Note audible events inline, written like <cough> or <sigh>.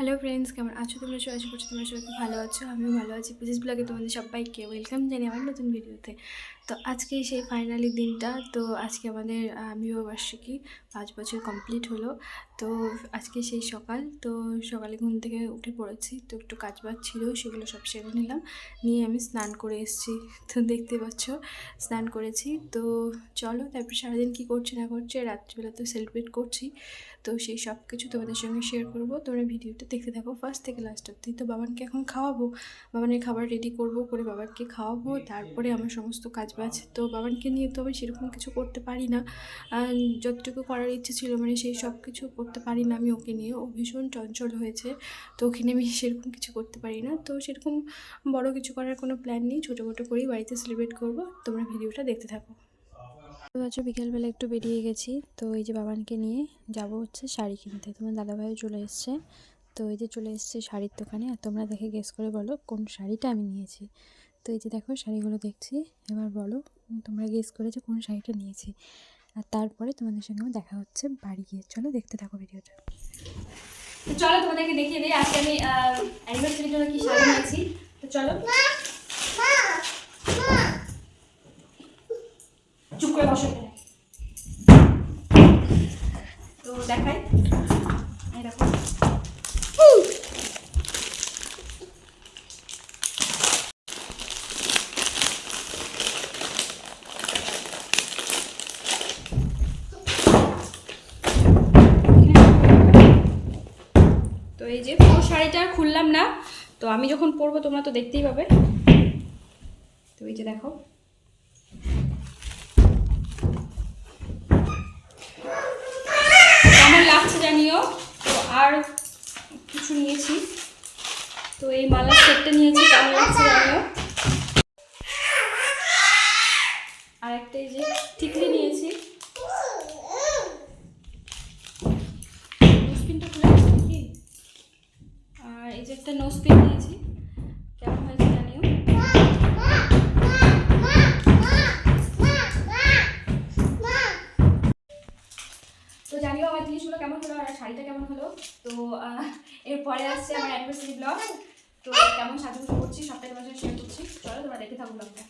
Hello friends কেমন আছো তোমরা? সবাই আশা করছি তোমরা সবাই ভালো আছো। আমিও ভালো আছি। পুজিস ব্লগে তোমাদের সবাইকে ওয়েলকাম জানি আমার নতুন ভিডিওতে তো আজকে সেই ফাইনালি দিনটা, তো আজকে আমাদের বিবাহবার্ষিকী পাঁচ বছর কমপ্লিট হলো। তো আজকে সেই সকাল, তো সকালে ঘুম থেকে উঠে পড়েছি, তো একটু কাজ বাজ ছিল, সেগুলো সব সেরে নিলাম। নিয়ে আমি স্নান করে এসেছি, তো দেখতে পাচ্ছ, স্নান করেছি। তো চলো, তারপর সারাদিন কী করছি না করছি, রাত্রিবেলা তো সেলিব্রেট করছি। তো সেই সব কিছু তোমাদের সঙ্গে শেয়ার করব। তোমরা ভিডিওটা দেখতে থাকো ফার্স্ট থেকে লাস্ট অব্দি তো বাবানকে এখন খাওয়াবো, বাবানের খাবার রেডি করব, করে বাবানকে খাওয়াবো, তারপরে আমার সমস্ত কাজ বাজ তো বাবানকে নিয়ে তো আমি সেরকম কিছু করতে পারি না। যতটুকু করার ইচ্ছে ছিল মানে সেই সব কিছু করতে পারি না আমি ওকে নিয়ে। ও ভীষণ চঞ্চল হয়েছে। তো ওকে নিয়ে আমি <laughs> সেরকম কিছু করতে পারি না। তো সেরকম বড় কিছু করার কোনো প্ল্যান নেই। ছোটো মোটো করেই বাড়িতে সেলিব্রেট করব। তোমরা ভিডিওটা দেখতে থাকো। আচ্ছা বিকেলবেলা একটু বেরিয়ে গেছি। তো এই যে বাবানকে নিয়ে যাব হচ্ছে শাড়ি কিনতে। তোমার দাদাভাইও চলে এসছে। তো এই যে চলে এসছে শাড়ির দোকানে। আর তোমরা দেখে গেস করে বলো কোন শাড়িটা আমি নিয়েছি। তো এই যে দেখো শাড়িগুলো দেখছি, এবার বলো তোমরা গেস করে যে কোন শাড়িটা নিয়েছি। আর তারপরে তোমাদের সঙ্গে আমার দেখা হচ্ছে বাড়ি গিয়ে। চলো দেখতে থাকো ভিডিওটা। তো চলো তোমাদেরকে দেখিয়ে দিই, আজকে আমি অ্যানিভার্সারির জন্য কি শাড়ি নিয়েছি। তো চলো। চুপ করে বসো তো দেখাই। এই দেখো তো এই যে পুরো শাড়িটা আর খুললাম না, তো আমি যখন পরবো তোমরা তো দেখতেই পাবে। তো এই যে দেখো। কেমন লাগছে জানিও, তো আর কিছু নিয়েছি। তো এই মালার সেটটা নিয়েছি কেমন লাগছে জানিও। আর একটা এই যে যে একটা নোজপিন নিয়েছি। কেমন হয়েছে জানিও? তো জানিও আমার জিনিসগুলো কেমন হলো আর শাড়িটা কেমন হলো? তো এরপরে আসছে আমার অ্যানিভার্সারি ব্লগ তো কেমন সাজু করছি, সবটাই তোমার সাথে শেয়ার করছি। চলো তোমরা দেখে থাকো ব্লগটা